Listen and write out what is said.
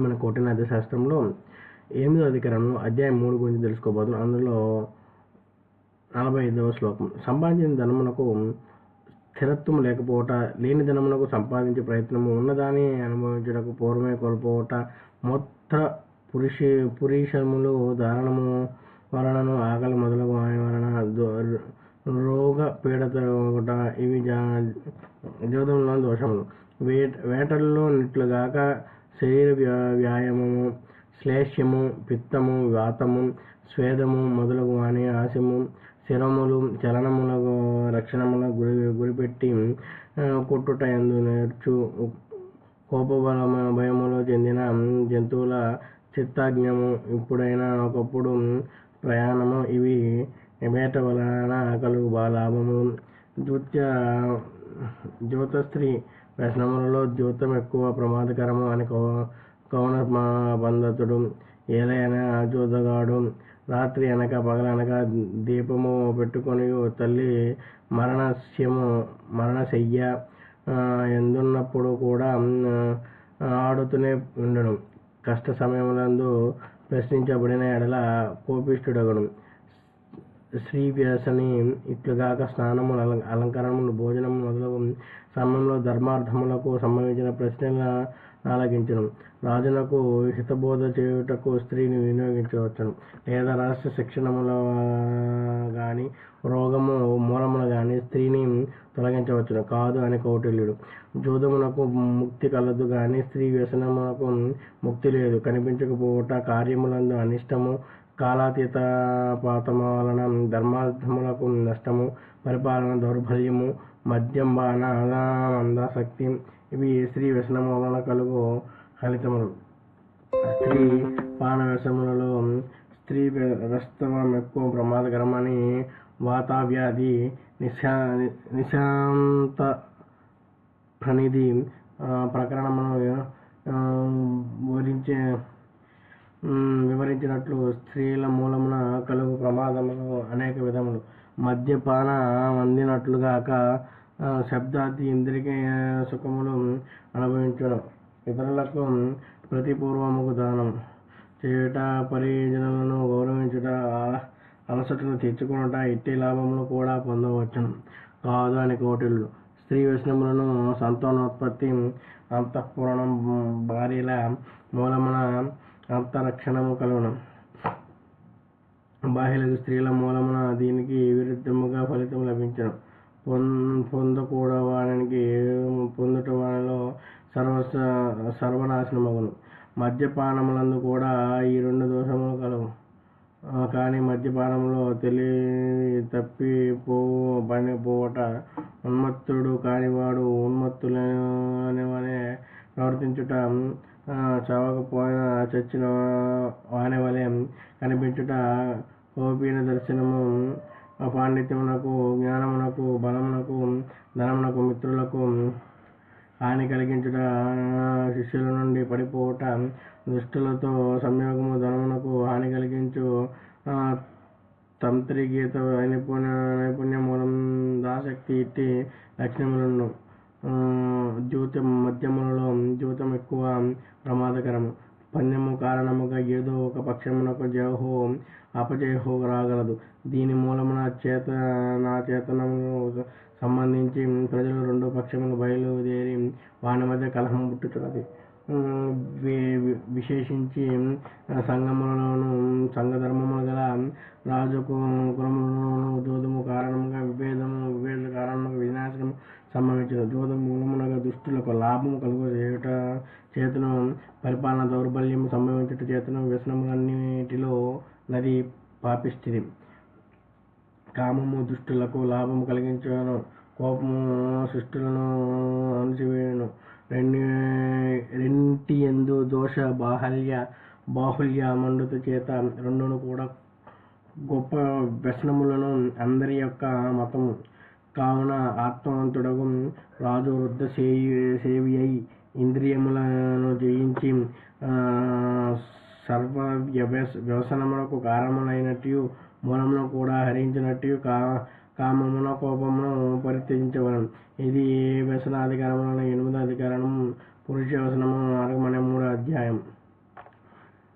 మన కోటిన శాస్త్రంలో ఎనిమిదో అధికారంలో అధ్యాయం మూడు గురించి తెలుసుకోబోతున్నాం. అందులో నలభై ఐదవ శ్లోకం. సంపాదించిన ధనమునకు స్థిరత్వం లేకపోవట లేని ధనమునకు సంపాదించే ప్రయత్నము ఉన్నదాన్ని అనుభవించుటకు పూర్వమే కోల్పోవట మొత్త పురుష పురుషములు ధారణము వలనను ఆకలి మొదలగు వలన దో- రోగ పీడత ఒకట ఇవి జోదంలో దోషములు. వేట వేటల్లో నిట్లుగాక శరీర వ్యా- వ్యాయామము శ్లేష్యము పిత్తము వాతము స్వేదము మొదలగు అనే ఆశము శిరములు చలనములకు రక్షణముల గురి గురిపెట్టి కొట్టుట ఎందు నేర్చు. కోపబలమ భయములో చెందిన జంతువుల చిత్తాజ్ఞము ఇప్పుడైనా ఒకప్పుడు ప్రయాణము ఇవి వేట వలన కలుగు బా లాభములు జూత్య జ్యోతస్త్రీ వ్యసనములలో జ్యూతం ఎక్కువ ప్రమాదకరము అని కౌ- కౌన బంధతుడు ఏలైన జోదగాడు రాత్రి అనక పగలనక దీపము పెట్టుకొని తల్లి మరణస్యము మరణశయ్య ఎందున్నప్పుడు కూడా ఆడుతూనే ఉండడం కష్ట సమయములందు ప్రశ్నించబడిన ఎడల కోపిష్ఠుడగడు స్త్రీ వ్యాసని ఇట్లుగాక స్నానము అలం- అలంకరణములు భోజనం మొదలు సమయంలో ధర్మార్థములకు సంబంధించిన ప్రశ్నలను ఆలగించడం రాజునకు హితబోధ చేయుటకు స్త్రీని వినియోగించవచ్చును. లేదా రాష్ట్ర శిక్షణముల కానీ రోగము మూలమున కానీ స్త్రీని తొలగించవచ్చును. కాదు అని కౌటిల్యుడు. జూదమునకు ముక్తి కలదు కానీ స్త్రీ వ్యసనమునకు ముక్తి లేదు. కనిపించకపోవట కార్యములందు అనిష్టము కాలాతీత పాతమ వలన ధర్మార్థములకు నష్టము పరిపాలన దౌర్బల్యము మద్యం బాణ మందాసక్తి ఇవి స్త్రీ వ్యసనము వలన కలుగు ఫలితములు. స్త్రీ పాన వ్యసములలో స్త్రీ వ్యస్తవం ఎక్కువ ప్రమాదకరమని వాతావ్యాధి నిశా నిశాంత ప్రణిధి ప్రకరణమును వివరించే వివరించినట్లు స్త్రీల మూలమున కలుగు ప్రమాదములు అనేక విధములు. మద్యపాన అందినట్లుగాక శబ్దాది ఇంద్రియ సుఖములు అనుభవించడం. ఇతరులకు ప్రతిపూర్వముకు దానం. చేయుట పరిజనులను గౌరవించుట అల- అలసటను తీర్చుకునుట ఇట్టి లాభములు కూడా పొందవచ్చును. కాదు అని కోటిళ్ళు స్త్రీ వ్యసనములను సంతానోత్పత్తి అంతఃపురణం భార్యల మూలమున అంతరక్షణము కలుగును. బాహ్యలకు స్త్రీల మూలమున దీనికి విరుద్ధముగా ఫలితం లభించను. పొం పొందకూడవానికి పొందుట వానిలో సర్వ సర్వనాశనమగును. మద్యపానములందు కూడా ఈ రెండు దోషములు కలవు. కానీ మద్యపానంలో తెలివి తప్పి పోవు పని పోవట ఉన్మత్తుడు కానివాడు ఉన్మత్తులనే ప్రవర్తించుట చావకపోయిన చచ్చిన వాని వలె కనిపించుట కోపిన దర్శనము. పాండిత్యమునకు జ్ఞానమునకు బలమునకు ధనమునకు మిత్రులకు హాని కలిగించుట శిష్యుల నుండి పడిపోవుట దుష్టులతో సంయోగము ధనమునకు హాని కలిగించు తంత్రి గీత నైపుణ్య నైపుణ్యమూలం దాశక్తి ఇట్టి లక్షణములను ఆ, మద్యములలో మధ్యములలో జ్యూతం ఎక్కువ ప్రమాదకరము పందెము కారణముగా ఏదో ఒక పక్షమునకు జయహో అపజయహో రాగలదు. దీని మూలమున చేత నా చేతనము సంబంధించి ప్రజలు రెండు పక్షములు బయలుదేరి వాని మధ్య కలహం పుట్టుతున్నది విశేషించి ఆ, సంఘములలోను సంఘ ధర్మములు గల రాజు కు- కులములలోను జోదము కారణముగా సంభవించిన సంభవించదు మూలమునగా దుష్టులకు లాభము కలుగు చేయుట చేతను పరిపాలన దౌర్బల్యం సంభవించుట చేతను వ్యసనములన్నిటిలో నది పాపిస్తుంది కామము దుష్టులకు లాభము కలిగించను కోపము సృష్టులను అణచివేయను. రెండు రెంటి ఎందు దోష బాహల్య బాహుల్య మండుత చేత రెండును కూడా గొప్ప వ్యసనములను అందరి యొక్క మతము కావున ఆత్మవంతుడగు రాజు వృద్ధ సేవి అయి ఇంద్రియములను జయించి సర్వ వ్యవసనములకు కారణములైనట్టు మూలమును కూడా హరించినట్టు కా కామమున కోపమును పరిత్యజించవలను. ఇది వ్యసనాధికారములను ఎనిమిది అధికారము పురుష వ్యసనము నాలుగు మన అధ్యాయం